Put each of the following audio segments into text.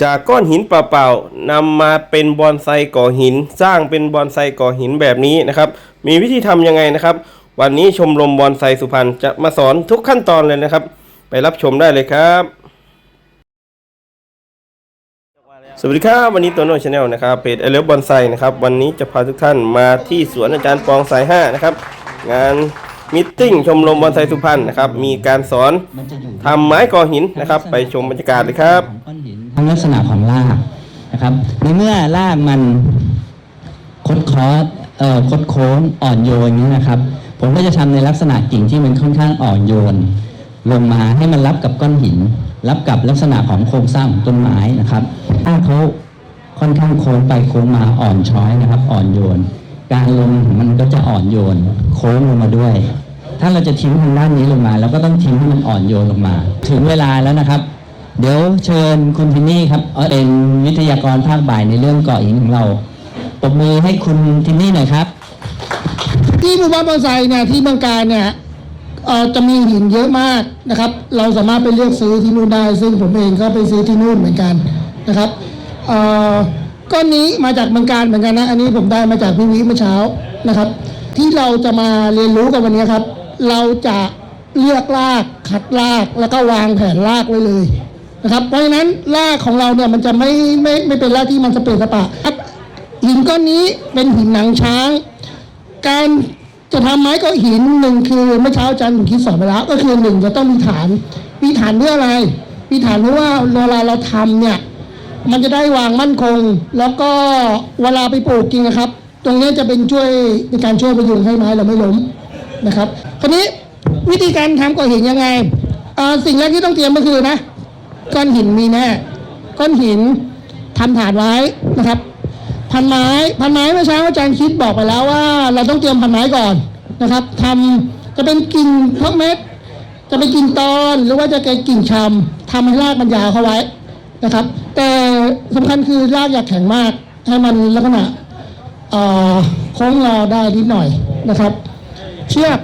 จากก้อนหินเปล่าๆนำมาเป็นบอนไซก่อหิน สร้างเป็นบอนไซก่อหินแบบนี้นะครับ มีวิธีทำยังไงนะครับ วันนี้ชมรมบอนไซสุพรรณจะมาสอนทุกขั้นตอนเลยนะครับ ไปรับชมได้เลยครับสวัสดีครับวันนี้ตัวโน้ชาแนลนะครับเพจเอเลบอนไซนะครับ วันนี้จะพาทุกท่านมาที่สวนอาจารย์ปองสายห้านะครับงาน มิทติ้งชมรมบอนไซสุพรรณนะครับ มีการสอนมันจะอยู่ทำไม้ก่อหินนะครับ ไปชมบรรยากาศเลยครับ ของก้อนหินทั้งลักษณะของรากนะครับในเมื่อรากมันคดคอสเอ่อคดโค้งอ่อนโยนอย่างนี้นะครับ ผมก็จะทำในลักษณะกิ่งที่มันค่อนข้างอ่อนโยน ลงมาให้มันรับกับก้อนหิน รับกับลักษณะของโครงสร้างของต้นไม้นะครับถ้าเขาค่อนข้างโค้งไปโค้งมาอ่อนช้อยนะครับ อ่อนโยน การลงมันก็จะอ่อนโยน โค้งลงมาด้วย ถ้าเราจะทิ้งทางด้านนี้ลงมาเราก็ต้องทิ้งให้มันอ่อนโยนลงมา ถึงเวลาแล้วนะครับ เดี๋ยวเชิญคุณทินนี่ครับเออเป็นวิทยากรภาคบ่ายในเรื่องเกาะหินของเราปรบมือให้คุณทินนี่หน่อยครับ ที่หมู่บ้านบอนไซเนี่ยที่เมืองการเนี่ยจะมีหินเยอะมากนะครับ เราสามารถไปเลือกซื้อที่นู่นได้ ซึ่งผมเองก็ไปซื้อที่นู่นเหมือนกันนะครับเออ ก้อนนี้มาจากเมืองการเหมือนกันนะ อันนี้ผมได้มาจากพี่วิเมื่อเช้านะครับ ที่เราจะมาเรียนรู้กันวันนี้ครับ เราจะเลือกรากคัดรากแล้วก็วางแผนรากไว้เลยนะครับเพราะฉะนั้นรากของเราเนี่ยมันจะไม่ไม่ไม่เป็นรากที่มันสเปรสปะหินก้อนนี้เป็นหินหนังช้าง การจะทำไม้ก็หินหนึ่งคือเมื่อเช้าอาจารย์ผมคิดสอนไปแล้ว ก็คือหนึ่งจะต้องมีฐาน มีฐานเพื่ออะไร มีฐานเพราะว่าเวลาเราทำเนี่ย มันจะได้วางมั่นคง แล้วก็เวลาไปปลูกจริงนะครับ ตรงนี้จะเป็นช่วยเป็นการช่วยประยุงให้ไม้เราไม่ล้มนะครับคราวนี้วิธีการทำก็เห็นยังไงสิ่งแรกที่ต้องเตรียมก็คือนะก้อนหินมีแน่ก้อนหินทำฐานไว้นะครับ พันไม้พันไม้เมื่อเช้าอาจารย์คิดบอกไปแล้วว่า เราต้องเตรียมพันไม้ก่อนนะครับทำจะเป็นกิ่งพกเม็ด จะเป็นกิ่งตอนหรือว่าจะเป็นกิ่งชำทำให้รากมันยาวเข้าไว้นะครับ แต่ สำคัญคือรากอย่าแข็งมาก ให้มันลักษณะโค้งงอได้นิดหน่อยนะครับ เชือก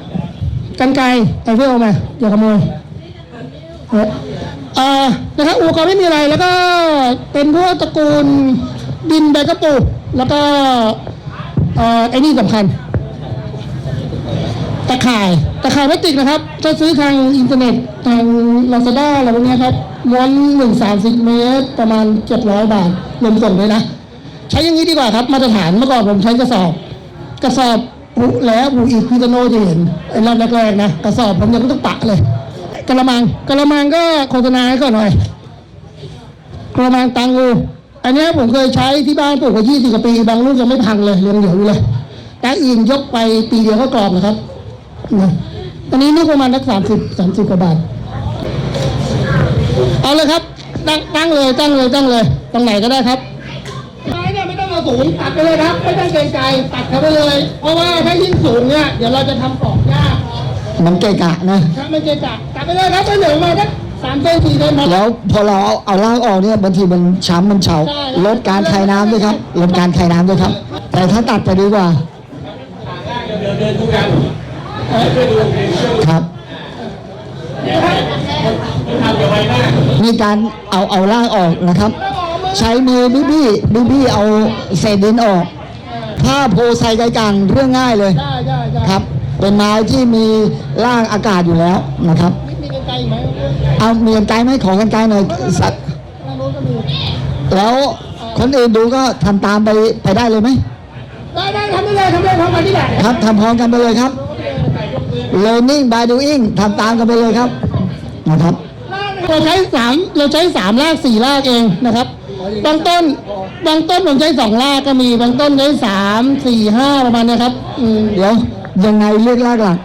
กันไกรไอเฟลมาอย่าขโมยนะครับอุปกรณ์ไม่มีอะไรแล้วก็เป็นพวกตระกูลดินใบกระปุกแล้วก็ไอ้นี่สำคัญ ตะข่ายตะข่ายพลาสติกนะครับถ้าซื้อทางอินเทอร์เน็ตทางลาซาด้าอะไรพวกนี้ครับม้วนหนึ่งสามสิบเมตร ประมาณเจ็ดร้อยบาทรวมส่งด้วยนะ ใช้อย่างนี้ดีกว่าครับ มาตรฐานเมื่อก่อนผมใช้กระสอบ กระสอบผูแล้วผูอีกพิตาโนจะเห็นไอ้รอบแรกๆนะกระสอบผมยังไม่ต้องปะเลยกระมังกระมังก็โฆษณาให้ก่อนหน่อยกระมังตังงูอันนี้ผมเคยใช้ที่บ้านปลูกมา20กว่าปี บางลูกยังไม่พังเลยยังเหนียวอยู่เลยแต่อื่นยกไปปีเดียวก็กรอบนะครับ นะอันนี้ลูกประมาณสักสามสิบสามสิบกว่าบาท เอาเลยครับ ตั้งตั้งเลยตั้งเลยตั้งเลย ตรงไหนก็ได้ครับไม้เนี่ยไม่ต้องเอาสูงตัดไปเลยครับ ไม่ต้องเกรงใจตัดเขาไปเลย เพราะว่าถ้ายิ่งสูงเนี่ยเดี๋ยวเราจะทำกรอบยากมันเกะกะนะครับไม่เกรงใจตัดไปเลยครับไม่เหลือมาสักสามเซนสี่เซนพอแล้วพอเราเอาเอาล่างออกเนี่ยบางทีมันช้ำมันเฉาใช่ครับลดการคายน้ำด้วยครับลดการคายน้ำด้วยครับ แต่ถ้าตัดไปดีกว่าค รับ มีการเอาเอาล่างออกนะครับ ใช้มือบี้บี้บี้บี้เอาเศษดินออก ถ้าโพไซไกกังเรื่องง่ายเลยได้ได้ได้ครับ เป็นไม้ที่มีร่างอากาศอยู่แล้วนะครับมีมีกันไกลอีกไหมเอามีกันไกลไหมขอกันไกลหน่อยสัตว์ทางโน้นก็มีแล้วคนอื่นดูก็ทำตามไปไปได้เลยไหมได้ได้ทำได้เลยทำได้ทำมาที่ไหนครับทำพร้อมกันไปเลยครับ learning by doing ทำตามกันไปเลยครับนะครับ เราใช้สามเราใช้สามรากสี่รากเองนะครับ บางต้น บางต้นผมใช้สองรากก็มี บางต้นใช้สามสี่ห้าประมาณเนี้ยครับอืมเดี๋ยวยังไงเลือกรากหลัก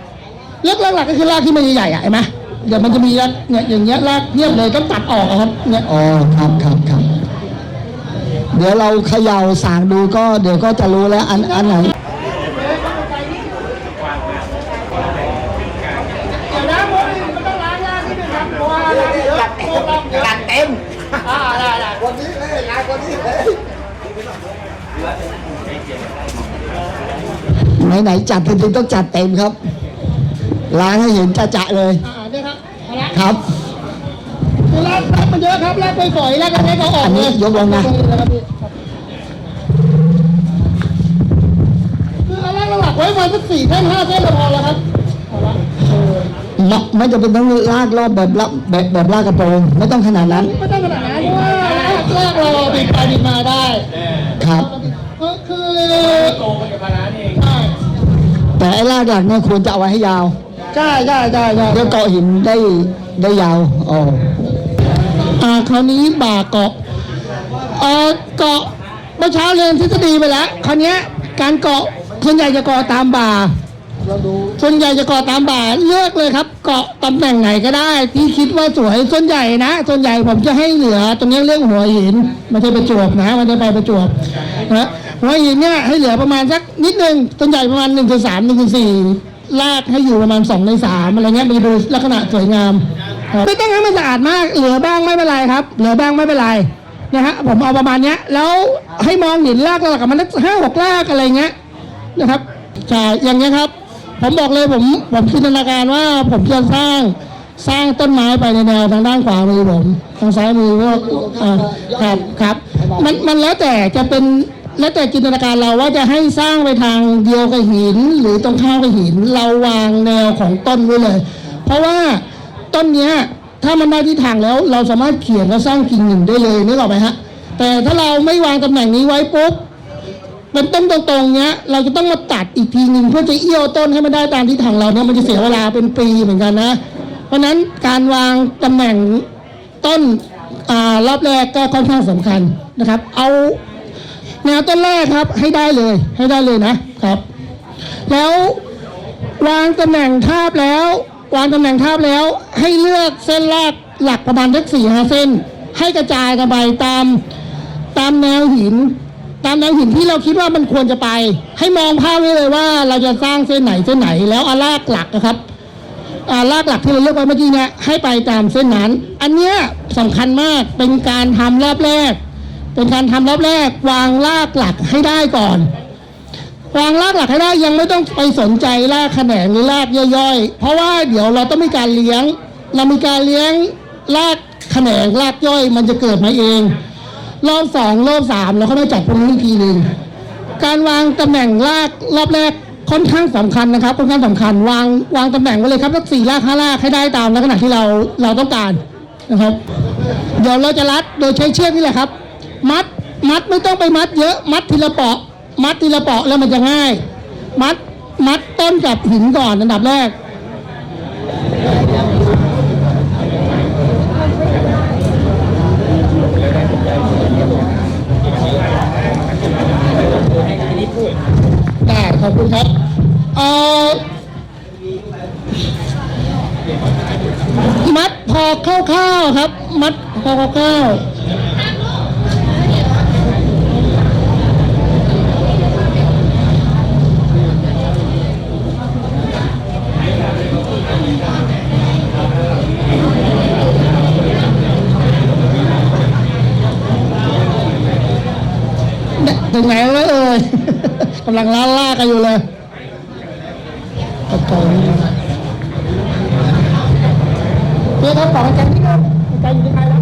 เลือกรากหลักก็คือรากที่มันใหญ่ๆอะเห็นไหมเดี๋ยวมันจะมีรากเนี่ยอย่างเงี้ยรากเงียบเลยต้องตัดออกอะครับเนี่ยอ๋อครับครับครับ เดี๋ยวเราเขย่าสางดูก็เดี๋ยวก็จะรู้แล้วอันอันไหน เดี๋ยวนะโมนี่มันต้องล้างรากนิดนึงครับเพราะว่าจัดเต็มจัดเต็มอ่าได้ได้วันนี้เลยล้างวันนี้เลย ไหนๆจัดจริงๆต้องจัดเต็มครับ ล้างให้เห็นจะจะๆเลย อ่าเนี่ยครับเอาละครับ คือรากรากมันเยอะครับรากฝอยๆรากเล็กๆเอาออกอันเลนี้ยยกลงนะ ครับพี่คือเอารากหลักไว้ประมาณสักสี่เส้นห้าเส้นก็พอแล้วครับเอาละเออไม่ไม่จำเป็นต้องลากรอบแบบละแบบแบบลากกระโปรงไม่ต้องขนาดนั้นไม่ต้องขนาดนั้นเพราะว่ารากรากเราบิดไปบิดมาได้ครับก็คือโตไปกับพาราเองใช่ แต่ไอ้ลากหลักเนี่ยควรจะเอาไว้ให้ยาวใช่ใช่ใช่ใช่เดี๋ยวเกาะหินได้ได้ยาวอ๋ออ่าคราวนี้บ่าเกาะเอ่อเกาะเมื่อเช้าเรียนทฤษฎีไปแล้วคราวเนี้ยการเกาะส่วนใหญ่จะเกาะตามบ่าส่วนใหญ่จะเกาะตามบ่าเลือกเลยครับ เกาะตำแหน่งไหนก็ได้ ที่คิดว่าสวยส่วนใหญ่นะส่วนใหญ่ผมจะให้เหลือ ตรงนี้เรื่องหัวหินไม่ใช่ประจวบนะไม่ได้ไปประจวบนะ หัวหินเนี่ยให้เหลือประมาณสักนิดนึงส่วนใหญ่ประมาณ1นถึงสามหนึ่งถึงสี่ลากให้อยู่ประมาณ2ใน3อะไรเงี้ยมันจะดูลักษณะสวยงาม ไม่ต้องให้มันสะอาดมากเหลือบ้างไม่เป็นไรครับ เหลือบ้างไม่เป็นไรนะฮะผมเอาประมาณเนี้ยแล้วให้มองหินลากหลักกับมันสักห้าหกลากอะไรเงี้ยนะครับใช่อย่างเงี้ยครับ ผมบอกเลยผมผมจินตนาการว่าผมจะสร้างสร้างต้นไม้ไปในแนวทางด้านขวามือผมทางซ้ายมือก็ครับครับมันมันแล้วแต่จะเป็น แล้วแต่จินตนาการเราว่าจะให้สร้างไปทางเดียวกับหินหรือตรงข้ามกับหิน เราวางแนวของต้นไว้เลย เพราะว่าต้นเนี้ยถ้ามันได้ที่ทางแล้วเราสามารถเขียนและสร้างกิ่งหนึ่งได้เลยนึกออกไหมฮะ แต่ถ้าเราไม่วางตำแหน่งนี้ไว้ปุ๊บเป็นต้นตรงๆเนี้ย เราจะต้องมาตัดอีกทีหนึ่งเพื่อจะเอี้ยวต้นให้มันได้ตามที่ทางเราเนี่ยมันจะเสียเวลาเป็นปีเหมือนกันนะ เพราะนั้นการวางตำแหน่งต้นอ่ารอบแรกก็ค่อนข้างสำคัญนะครับ เอา แนวต้นแรกครับให้ได้เลยให้ได้เลยนะครับ แล้ววางตำแหน่งทาบแล้ว วางตำแหน่งทาบแล้ว ให้เลือกเส้นแรกหลักประมาณสักสี่ห้าเส้น ให้กระจายกันไปตามตามแนวหิน ตามแนวหินที่เราคิดว่ามันควรจะไป ให้มองภาพไว้เลยว่าเราจะสร้างเส้นไหนเส้นไหน แล้วอาลากหลักนะครับอาลากหลักที่เราเลือกไว้เมื่อกี้เนี่ยให้ไปตามเส้นนั้น อันเนี้ยสำคัญมากเป็นการทำรอบแรก เป็นการทำรอบแรกวางลากหลักให้ได้ก่อน วางรากหลักให้ได้ยังไม่ต้องไปสนใจรากแขนงหรือรากย่อยๆ เพราะว่าเดี๋ยวเราต้องมีการเลี้ยง เรามีการเลี้ยงรากแขนงรากย่อยมันจะเกิดมาเอง รอบสองรอบสามเราก็มาจัดพวกนี้อีกทีหนึ่งการวางตำแหน่งรากรอบแรกค่อนข้างสำคัญนะครับค่อนข้างสำคัญวางวางตำแหน่งไว้เลยครับสักสี่รากห้ารากให้ได้ตามลักษณะที่เราเราต้องการนะครับ เดี๋ยวเราจะรัดโดยใช้เชือกนี่แหละครับ มัดมัดไม่ต้องไปมัดเยอะ มัดทีละเปาะ มัดทีละเปาะแล้วมันจะง่าย มัดมัดต้นกับหินก่อนอันดับแรก ได้ขอบคุณครับเอ่อมัดพอคร่าวๆครับ มัดพอคร่าวๆ เนี่ยถึงไหนแล้วเอ่ยกำลังล่าล่ากันอยู่เลยกระเป๋านี่นะเพื่อนครับขอกระจายนิดนึงกระจายอยู่ที่ใครแล้ว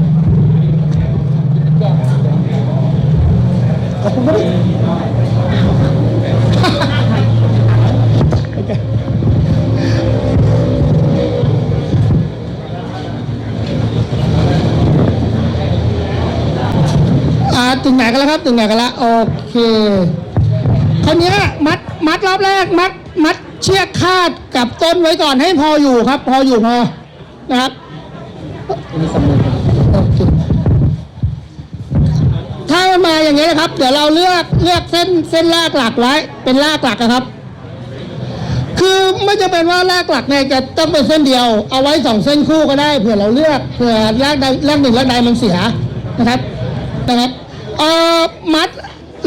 ขอบคุณครับาถึงไหนกันแล้วครับ ถึงไหนกันแล้วโอเคคราวนี้มัดมัดรอบแรกมัดมัดเชือกคาดกับต้นไว้ก่อนให้พออยู่ครับ พออยู่พอนะครับถ้ามันมาอย่างนี้นะครับ เดี๋ยวเราเลือกเลือกเส้นเส้นลากหลักไว้ เป็นลากหลักนะครับ คือไม่จำเป็นว่าลากหลักเนี่ยจะต้องเป็นเส้นเดียว เอาไว้สองเส้นคู่ก็ได้เผื่อเราเลือกเผื่อลากใดลากหนึ่งลากใดมันเสียนะครับนะครับ เอ่อมัด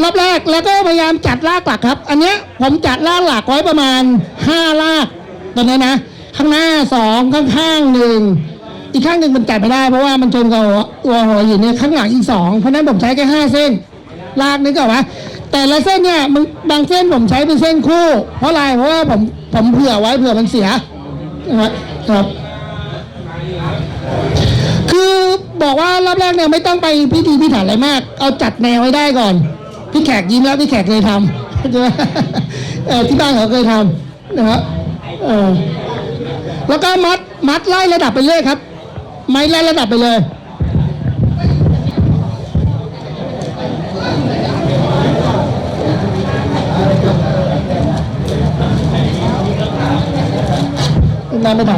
รอบแรกแล้วก็พยายามจัดลากหลักครับ อันเนี้ยผมจัดลากหลักไว้ประมาณห้าลากตรงนี้นะ ข้างหน้าสองข้างข้างหนึ่งอีกข้างหนึ่งมันจัดไม่ได้เพราะว่ามันชนกับตัวหัวหินเนี่ยข้างหลังอีกสองเพราะฉะนั้นผมใช้แค่ห้าเส้น ลากนึกออกไหมแต่ละเส้นเนี่ยมันบางเส้นผมใช้เป็นเส้นคู่ เพราะอะไรเพราะว่าผมผมเผื่อไว้เผื่อมันเสียนะครับครั บอกว่ารอบแรกเนี่ยไม่ต้องไปพิธีพิถันอะไรมาก เอาจัดแนวให้ได้ก่อน พี่แขกยิ้มแล้วพี่แขกเคยทำใช่ไหมที่บ้านเขาเคยทำนะครับแล้วก็มัดมัดไล่ระดับไปเรื่อยครับ ไม้ไล่ระดับไปเลยน้ำไม่ทั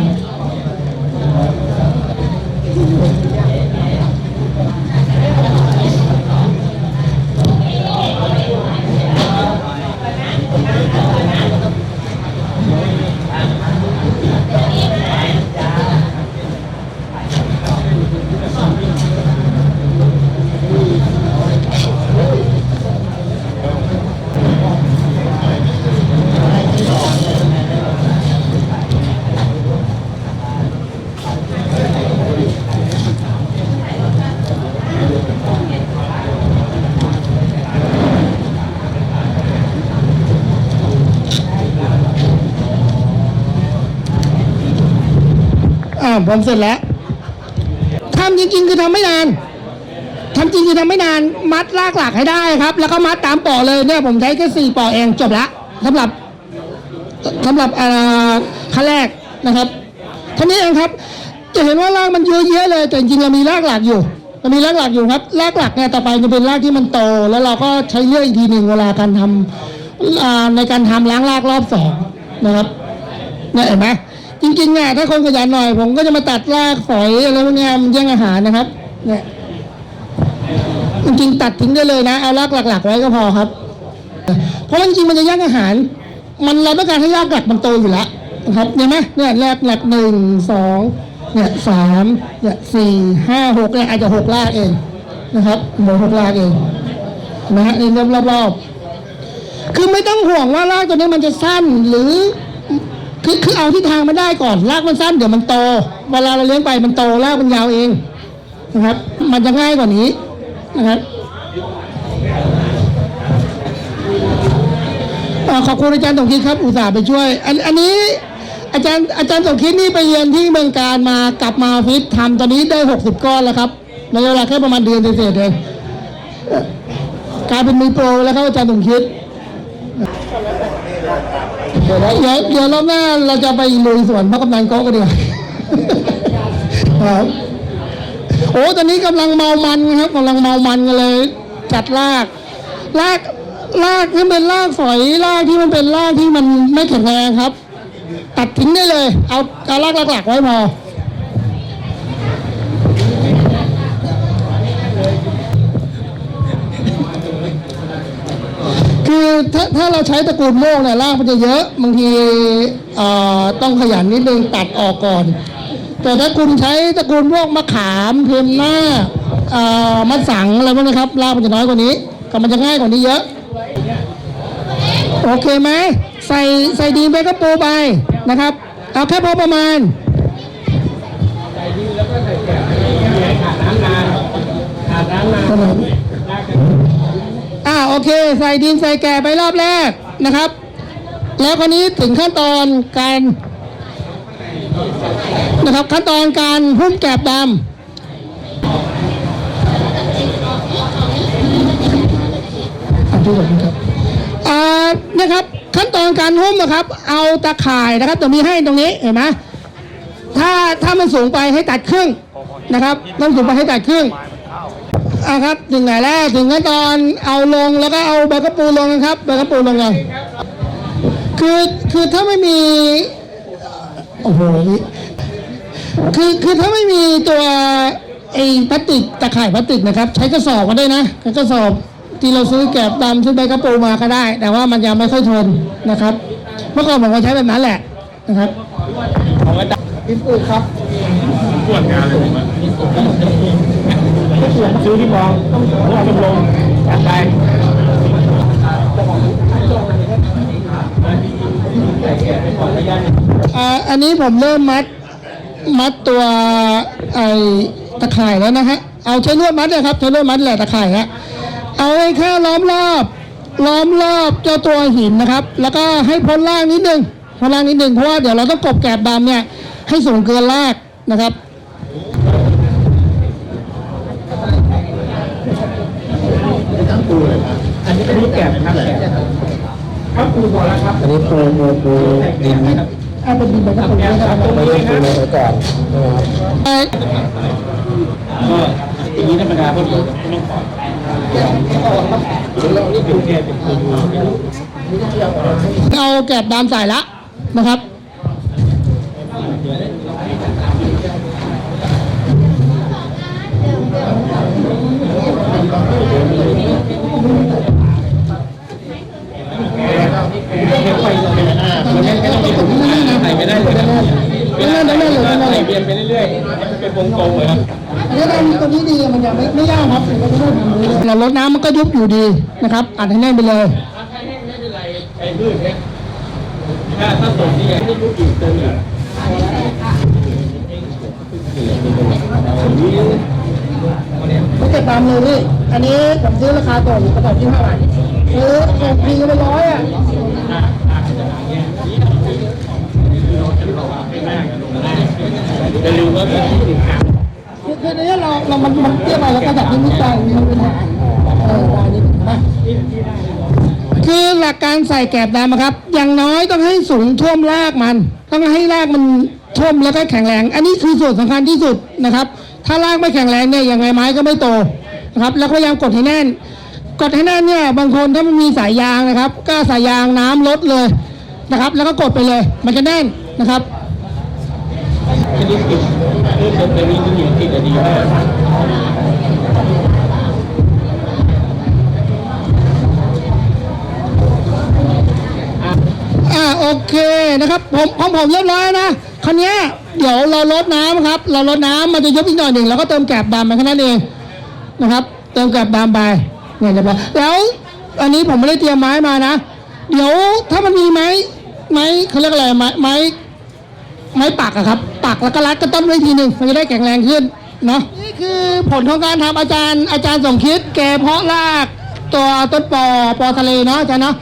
นอ่าผมเสร็จแล้วทำจริงๆ คือทำไม่นานทำจริงคือทำไม่นานมัดลากหลักให้ได้ครับ แล้วก็มัดตามปอเลยเนี่ยผมใช้แค่สี่ปอเองจบละสำหรับสำหรับอขั้นแรกนะครับท่านี้เองครับ จะเห็นว่าลากมันเยอะแยะเลย แต่จริงๆเรามีลากหลักอยู่เรามีลากหลักอยู่ครับลากหลักเนี่ยต่อไปจะเป็นลากที่มันโต แล้วเราก็ใช้เลื่อยอีกทีหนึ่งเวลาการทำในการทำล้างลากรอบสองนะครับเนี่ยเห็นไหม จริงๆเนี่ยถ้าคนขยันหน่อยผมก็จะมาตัดรากฝอยอะไรพวกนี้มันแย่งอาหารนะครับเนี่ยจริงๆตัดทิ้งได้เลยนะเอารากหลัก ๆ ไว้ก็พอครับ เพราะจริงๆมันจะแย่งอาหาร มันเราต้องการให้รากหลักมันโตอยู่แล้วนะครับเห็นไหมเนี่ยแรกหลักหนึ่งสองเนี่ยสามเนี่ยสี่ห้าหกเนี่ยอาจจะหกรากเองนะครับหมดหกรากเองนะฮะนี่รอบๆคือไม่ต้องห่วงว่ารากตัวนี้มันจะสั้นหรือ คือคือเอาที่ทางมาได้ก่อนรากมันสั้นเดี๋ยวมันโต เวลาเราเลี้ยงไปมันโตรากมันยาวเองนะครับ มันจะง่ายกว่านี้นะครับอขอบคุณอาจารย์สมคิดครับอุตส่าห์ไปช่วย อันอันนี้อาจารย์อาจารย์สมคิดนี่ไปเรียนที่เมืองการมากลับมาฟิตทำตอนนี้ได้หกสิบก้อนแล้วครับในเวลาแค่ประมาณเดือนเศษเองกลายเป็นมือโปรแล้วครับอาจารย์สมคิด เดี๋ยวเดี๋ยวเรอบหน้าเราจะไปลุยสวนพระกำนันโก้กันดีกว่าครับโอ้ตอนนี้กำลังเมามันครับกำลังเมามันกันเลย จัดลากลากลากที่เป็นลากฝอยลากที่มันเป็นลากที่มันไม่แข็งแรงครับ ตัดทิ้งได้เลย เอาเอาลากหลักๆไว้พอ ถ้าถ้าเราใช้ตระกูลโมกเนี่ยรากมันจะเยอะบางทีต้องขยันนิดนึงตัดออกก่อน แต่ถ้าคุณใช้ตระกูลพวกมะขามเทียมหน้ามะสังอะไรพวกนี้ครับรากมันจะน้อยกว่านี้ก็มันจะง่ายกว่านี้เยอะ โอเคไหมใส่ใส่ดีนไปก็ปูไปนะครับเอาแค่พอประมาณ โอเค ใส่ดินใส่แก่ไปรอบแรกนะครับ แล้วคราวนี้ถึงขั้นตอนการนะครับขั้นตอนการหุ้มแกบดำอะดูก่อนะครับนะครับ ขั้นตอนการหุ้มนะครับ เอาตะข่ายนะครับจะมีให้ตรงนี้เห็นไหมถ้าถ้ามันสูงไปให้ตัดครึ่งนะครับต้องสูงไปให้ตัดครึ่ง อะครับ ถึงไหนแล้วถึงขั้นตอนเอาลงแล้วก็เอาใบกระปูลงนะครับใบกระปูลงยังคือคือถ้าไม่มีโอ้โหนี่คือคือถ้าไม่มีตัวไอ้พลาสติกตะข่ายพลาสติกนะครับ ใช้กระสอบก็ได้นะกระสอบที่เราซื้อแกบดำซื้อใบกระปูมาก็ได้ แต่ว่ามันยังไม่ค่อยทนนะครับเมื่อก่อนผมก็ใช้แบบนั้นแหละนะครับอินปูครับ ซื้อที่มองต้องเอาลงจัดไปอันนี้ผมเริ่มมัดมัดตัวไอ้ตะข่ายแล้วนะฮะ เอาใช้ลวดมัดเลยครับใช้ลวดมัดแหละตะข่ายฮะเอาไว้แค่ล้อมรอบ ล้อมรอบเจ้าตัวหินนะครับ แล้วก็ให้พ้นล่างนิดนึงพ้นล่างนิดนึงเพราะว่าเดี๋ยวเราต้องกบแกบดำเนี่ยให้สูงเกินลากนะครับ นนี้ปูปูปูดินนะครับเอาเป็นดินไปรับผมนะครับไม่ได้ปูลงไปก่อนนะครับเอ่อก็อย่างนี้ธรรมดาก็ต้องขอเอาแกบดำใส่ละนะครับ ใส่ไม่ได้เลยครับนั่นนั่นนั่นเลยนั่นเลยเรียนไปเรื่อยๆเป็นวงกลมเลยครับอันนี้ทำตัวนี้ดีมันจะไม่ไม่ยากครับเราไม่ต้องทำเลยเราลดน้ำมันก็ยุบอยู่ดีนะครับอัดให้แน่นไปเลยไอ้พืชเนี่ยถ้าถ้าสดนี่ไงให้ยุบอีกเติมอีกไม่เก็บตามเลยนี่อันนี้ผมซื้อราคาต่ออยู่กระสอบที่เท่าไหร่ซื้อส่งฟรีไปร้อยอะ คือคือเนี้เราเรามันมันเทียบไปแล้วก็แบบนี้ไม่ได้มีปัญหาเออได้นี่ถูกไหมคือหลักการใส่แกบดำอะครับ อย่างน้อยต้องให้สูงท่วมรากมัน ต้องให้รากมันท่วมแล้วก็แข็งแรง อันนี้คือส่วนสำคัญที่สุดนะครับ ถ้ารากไม่แข็งแรงเนี่ยยังไงไม้ก็ไม่โตนะครับ แล้วก็พยายามกดให้แน่น กดให้แน่นเนี่ยบางคนถ้ามันมีสายยางนะครับ ก็สายยางน้ำลดเลยนะครับ แล้วก็กดไปเลย มันจะแน่นนะครับ ชนิดติดพืชตัวนี้ที่อยู่ติดดีมากอ่าโอเคนะครับผมของผมเรียบร้อยนะคราวเนี้เดี๋ยวเราลดน้ำครับ เราลดน้ำมันจะยุบอีกหน่อยหนึ่งแล้วก็เติมแกบดำไปแค่นั้นเองนะครับ เติมแกบดำไปเนี่ยเรียบร้อยแล้วอันนี้ผมไม่ได้เตรียมไม้มานะ เดี๋ยวถ้ามันมีไม้ไม้เขาเรียกอะไรไม้ไม้ ไม้ปักอะครับ ปักแล้วก็รัดกระต้นไว้ทีหนึ่งมันจะได้แข็งแรงขึ้นเนาะนี่คือผลของการทำอาจารย์อาจารย์สมคิดแกเพาะรากตัวต้นปอปอทะเลเนาะอาจารย์เนาะ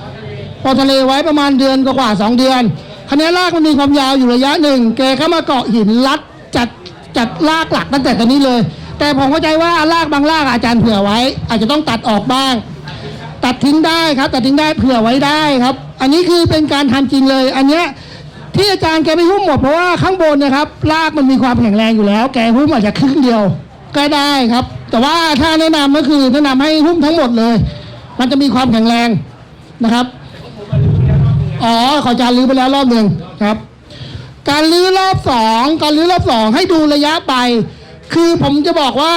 ปอทะเลไว้ประมาณเดือนกว่าสองเดือนคันนี้รากมันมีความยาวอยู่ระยะหนึ่งแกเข้ามาเกาะหินรัดจัดจัดรากหลักตั้งแต่ตอนนี้เลย แต่ผมเข้าใจว่ารากบางรากอาจารย์เผื่อไว้ อาจจะต้องตัดออกบ้าง ตัดทิ้งได้ครับตัดทิ้งได้เผื่อไว้ได้ครับ อันนี้คือเป็นการทำจริงเลย อันเนี้ย ที่อาจารย์แกไม่หุ้มหมดเพราะว่าข้างบนนะครับรากมันมีความแข็งแรงอยู่แล้ว แกหุ้มอาจจะครึ่งเดียวก็ได้ครับ แต่ว่าถ้าแนะนำก็คือแนะนำให้หุ้มทั้งหมดเลย มันจะมีความแข็งแรงนะครับอ๋อขออาจารย์ลื้อไปแล้วรอบหนึ่งครับ การลื้อรอบสองการลื้อรอบสองให้ดูระยะใบคือผมจะบอกว่า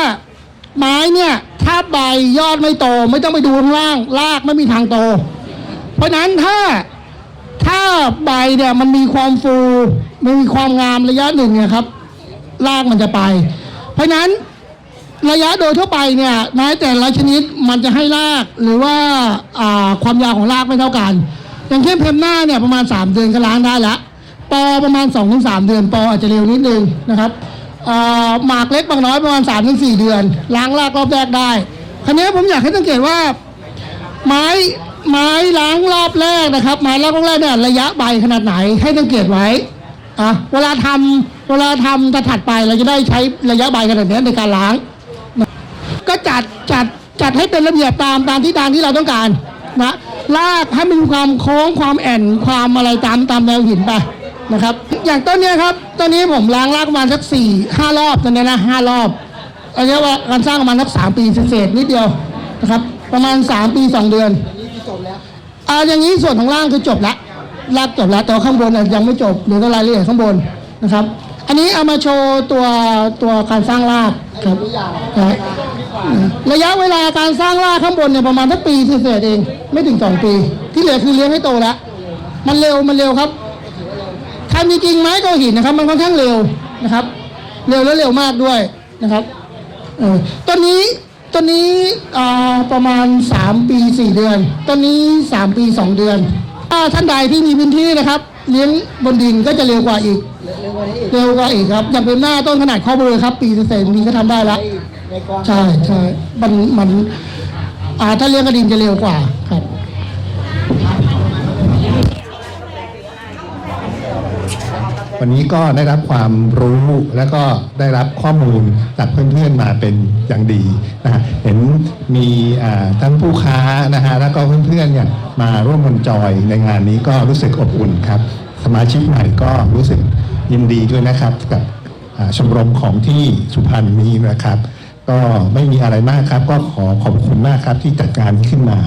ไม้เนี่ยถ้าใบยอดไม่โตไม่ต้องไปดูข้างล่างรากไม่มีทางโต เพราะฉะนั้นถ้า ถ้าใบเนี่ยมันมีความฟูมันมีความงามระยะหนึ่งเนี่ยครับรากมันจะไป เพราะนั้นระยะโดยทั่วไปเนี่ยไม้แต่ละชนิดมันจะให้รากหรือว่าความยาวของรากไม่เท่ากัน อย่างเช่นเพมหน้าเนี่ยประมาณ 3 เดือนก็ล้างได้ละปอประมาณ 2-3 เดือน ปออาจจะเร็วนิดนึงนะครับหมากเล็กบางน้อยประมาณ 3-4 เดือน ล้างรากรอบแรกได้ คราวนี้ผมอยากให้สังเกตว่า ไม้ ไม้ล้างรอบแรกนะครับ ไม้ล้างรอบแรกเนี่ยระยะใบขนาดไหนให้สังเกตไว้อะเวลาทำเวลาทำจะถัดไปเราจะได้ใช้ระยะใบขนาดนี้ในการล้าง ก็จัดจัดจัดให้เป็นระเบียบตามตามที่ทางที่เราต้องการนะลากให้มันมีความโค้งความแอนความอะไรตามตามแนวหินไปนะครับ อย่างต้นนี้ครับต้นนี้ผมล้างลากประมาณสักสี่ห้ารอบต้นเนี้ยนะห้ารอบอันนี้ว่าการสร้างประมาณสักสามปีเศษนิดเดียวนะครับ ประมาณสามปีสองเดือน อ่าอย่างนี้ส่วนของล่างคือจบละลากจบแล้วแต่ว่าข้างบนยังไม่จบเหลือแต่รายละเอียดข้างบนนะครับ อันนี้เอามาโชว์ตัวตัวการสร้างรากครับระยะเวลาการสร้างรากข้างบนเนี่ยประมาณสักปีเศษเอง ไม่ถึงสองปี ที่เหลือคือเลี้ยงให้โตแล้วมันเร็วมันเร็วครับทำจริงๆไม้โกหินนะครับ มันค่อนข้างเร็วนะครับ เร็วและเร็วมากด้วยนะครับเออต้นนี้ ต้นนี้ประมาณ 3 ปี 4 เดือน ต้นนี้ 3 ปี 2 เดือน ถ้าท่านใดที่มีพื้นที่นะครับ เลี้ยงบนดินก็จะเร็วกว่าอีก เร็วกว่าอีกครับ อย่างเป็นหน้าต้นขนาดข้อมือครับ ปีเศษนี้ก็ทำได้แล้วใช่ใช่มันมันอาถ้าเลี้ยงกระดินจะเร็วกว่าครับ วันนี้ก็ได้รับความรู้และก็ได้รับข้อมูลจากเพื่อนๆมาเป็นอย่างดีนะฮะเห็นมีทั้งผู้ค้านะฮะแล้วก็เพื่อนๆเนี่ยมาร่วมกันจอยในงานนี้ก็รู้สึกอบอุ่นครับ สมาชิกใหม่ก็รู้สึกยินดีด้วยนะครับกับชมรมของที่สุพรรณนี้นะครับก็ไม่มีอะไรมากครับ ก็ขอขอบคุณมากครับที่จัดการขึ้นมา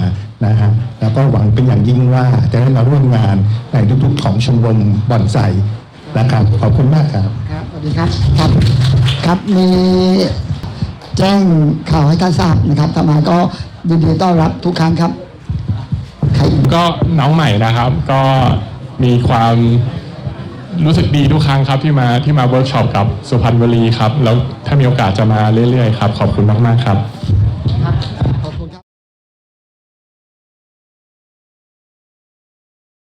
นะฮะแล้วก็หวังเป็นอย่างยิ่งว่าจะได้มาร่วมงานในทุกๆของชมรมบอนไซ นะครับขอบคุณมากครับครับสวัสดีครับครับครับมีแจ้งข่าวให้ท่านทราบนะครับทำมาก็ยินดีต้อนรับทุกครั้งครับใครก็น้องใหม่นะครับ ก็มีความรู้สึกดีทุกครั้งครับที่มาที่มาเวิร์กช็อปกับสุพรรณบุรีครับ แล้วถ้ามีโอกาสจะมาเรื่อยๆครับ ขอบคุณมากๆครับ